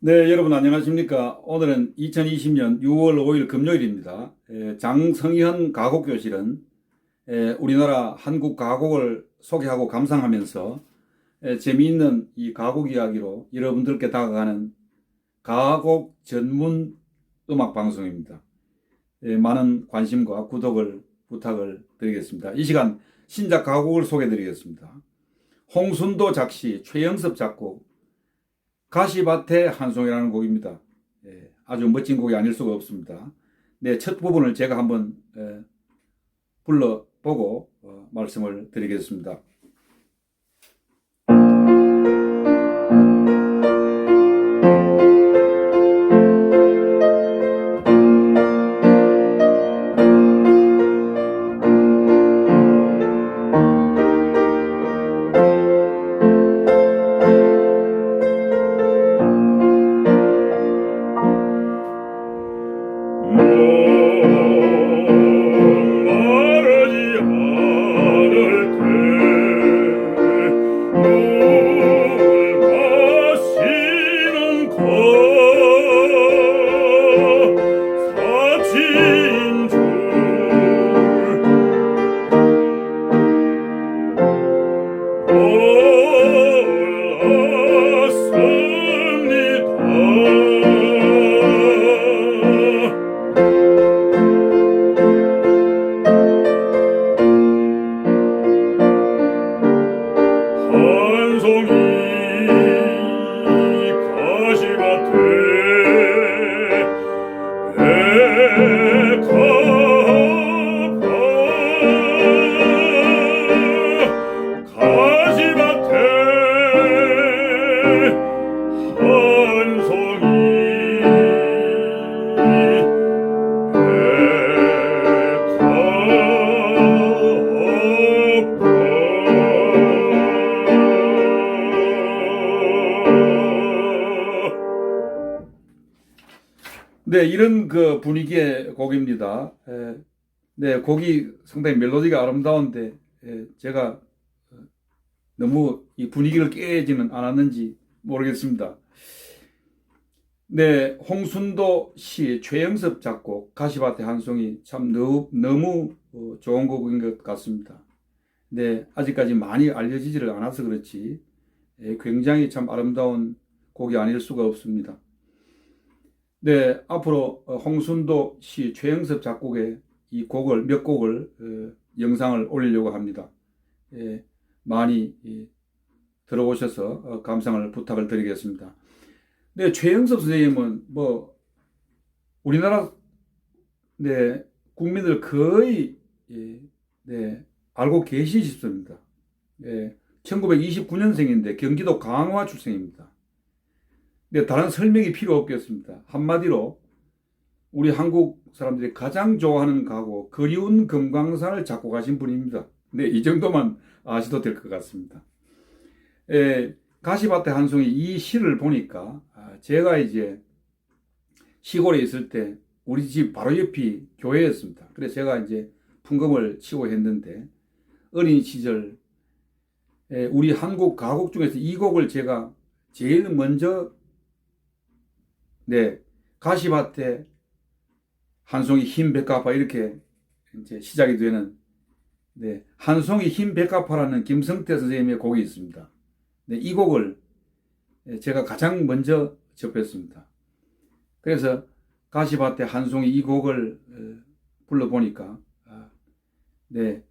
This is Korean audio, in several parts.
네, 여러분 안녕하십니까? 오늘은 2020년 6월 5일 금요일입니다. 에, 장성현 가곡교실은 에, 우리나라 한국 가곡을 소개하고 감상하면서 에, 재미있는 이 가곡 이야기로 여러분들께 다가가는 가곡 전문 음악 방송입니다. 에, 많은 관심과 구독을 부탁을 드리겠습니다. 이 시간 신작 가곡을 소개해 드리겠습니다. 홍순도 작시, 최영섭 작곡, 가시밭의 한송이라는 곡입니다. 예, 아주 멋진 곡이 아닐 수가 없습니다. 네, 첫 부분을 제가 한번 에, 불러보고 어, 말씀을 드리겠습니다. 네, 이런 그 분위기의 곡입니다. 에, 네, 곡이 상당히 멜로디가 아름다운데 에, 제가 어, 너무 이 분위기를 깨지는 않았는지 모르겠습니다. 네, 홍순도 시 최영섭 작곡 가시밭의 한 송이 참 너무, 너무 어, 좋은 곡인 것 같습니다. 네, 아직까지 많이 알려지지를 않아서 그렇지 에, 굉장히 참 아름다운 곡이 아닐 수가 없습니다. 네, 앞으로 어, 홍순도 시 최영섭 작곡의 이 곡을 몇 곡을 어, 영상을 올리려고 합니다. 예, 많이 예, 들어오셔서 어, 감상을 부탁을 드리겠습니다. 네, 최영섭 선생님은 뭐 우리나라 네 국민들 거의 예, 네 알고 계시십니다. 예, 1929년생인데 경기도 강화 출생입니다. 네, 다른 설명이 필요 없겠습니다. 한마디로 우리 한국 사람들이 가장 좋아하는 가고 그리운 금강산을 잡고 가신 분입니다. 네, 이 정도만 아셔도 될 것 같습니다. 에, 가시밭의 한송이 이 시를 보니까 아, 제가 이제 시골에 있을 때 우리 집 바로 옆이 교회였습니다. 그래서 제가 이제 풍금을 치고 했는데 어린 시절 에, 우리 한국 가곡 중에서 이 곡을 제가 제일 먼저 네, 가시밭에 한 송이 흰 백합화 이렇게 이제 시작이 되는 네, 한 송이 흰 백합화라는 김성태 선생님의 곡이 있습니다. 네, 이 곡을 제가 가장 먼저 접했습니다. 그래서 가시밭에 한 송이 이 곡을 어, 불러보니까 아, 네,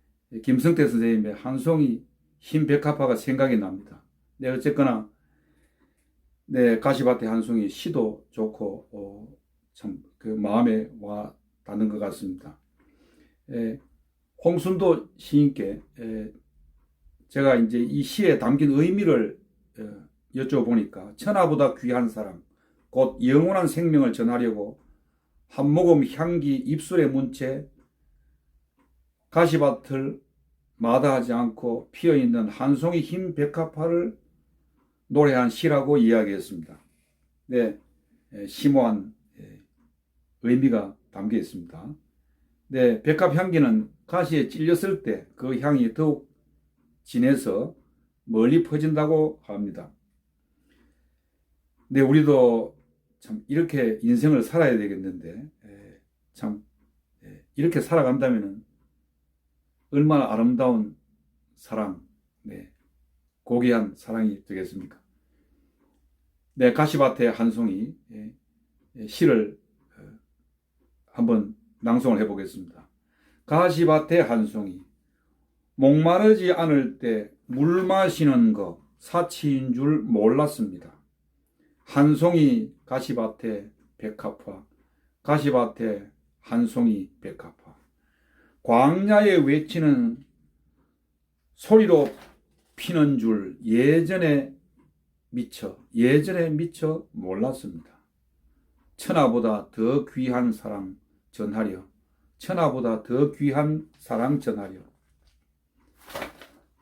김성태 선생님의 한 송이 흰 백합화가 생각이 납니다. 네, 어쨌거나 네, 가시밭의 한송이 시도 좋고, 어, 참, 그 마음에 와 닿는 것 같습니다. 에, 홍순도 시인께, 에, 제가 이제 이 시에 담긴 의미를 어, 여쭤보니까, 천하보다 귀한 사람, 곧 영원한 생명을 전하려고 한 모금 향기 입술에 문 채 가시밭을 마다하지 않고 피어있는 한 송이 흰 백합화를 노래한 시라고 이야기했습니다. 네, 에, 심오한 에, 의미가 담겨 있습니다. 네, 백합 향기는 가시에 찔렸을 때 그 향이 더욱 진해서 멀리 퍼진다고 합니다. 네, 우리도 참 이렇게 인생을 살아야 되겠는데 에, 참 에, 이렇게 살아간다면은 얼마나 아름다운 사랑, 네, 고귀한 사랑이 되겠습니까? 네, 가시밭의 한 송이 예, 예, 시를 어, 한번 낭송을 해보겠습니다. 가시밭의 한 송이 목마르지 않을 때 물 마시는 거 사치인 줄 몰랐습니다. 한 송이 가시밭에 백합화, 가시밭에 한 송이 백합화. 광야에 외치는 소리로 피는 줄 예전에 미처, 예전에 미처 몰랐습니다. 천하보다 더 귀한 사랑 전하려, 천하보다 더 귀한 사랑 전하려.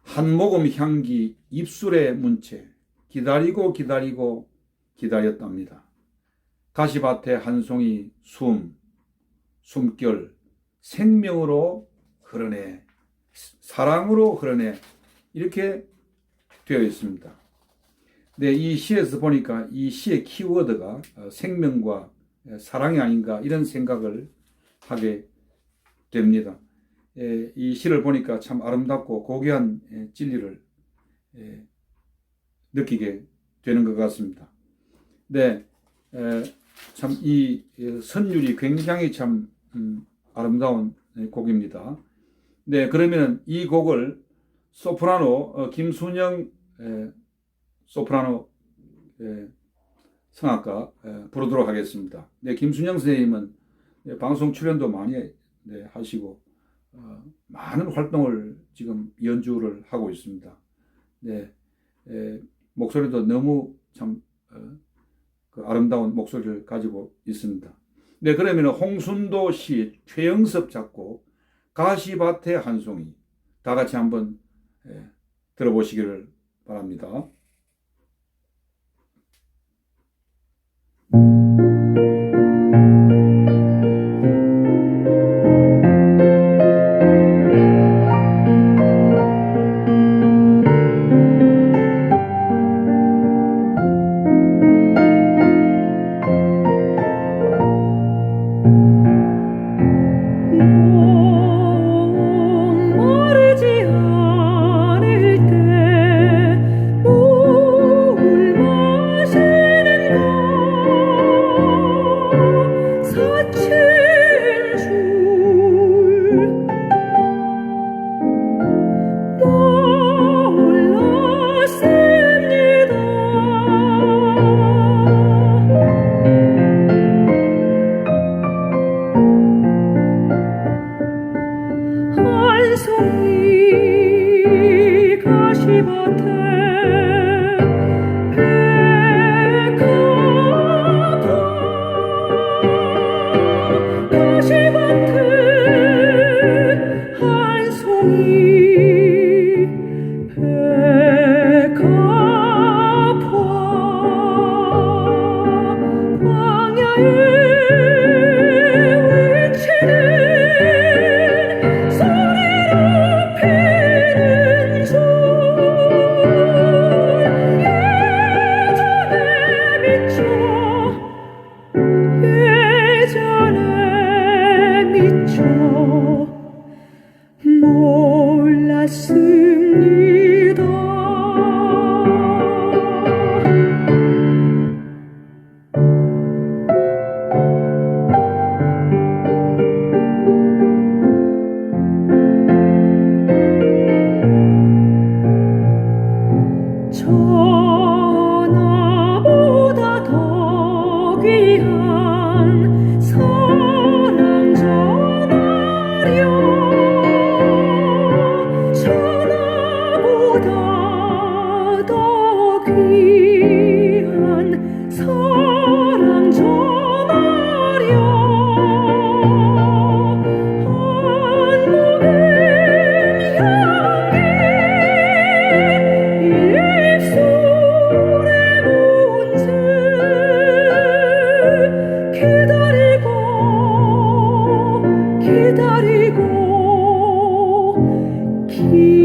한 모금 향기 입술에 문채 기다리고 기다리고 기다렸답니다. 가시밭에 한 송이 숨, 숨결, 생명으로 흐르네, 사랑으로 흐르네, 이렇게 되어 있습니다. 네, 이 시에서 보니까 이 시의 키워드가 어, 생명과 사랑이 아닌가 이런 생각을 하게 됩니다. 예, 이 시를 보니까 참 아름답고 고귀한 예, 진리를 예, 느끼게 되는 것 같습니다. 네, 참이 선율이 굉장히 참 음, 아름다운 예, 곡입니다. 네, 그러면 이 곡을 소프라노 어, 김순영 에, 소프라노 에, 성악가 에, 부르도록 하겠습니다. 네, 김순영 선생님은 네, 방송 출연도 많이 네, 하시고 어, 많은 활동을 지금 연주를 하고 있습니다. 네, 에, 목소리도 너무 참 어, 그 아름다운 목소리를 가지고 있습니다. 네, 그러면 홍순도 시 최영섭 작곡 가시밭의 한 송이 다 같이 한번 에, 들어보시기를 바랍니다. 손이 가시밭에 기다리고 기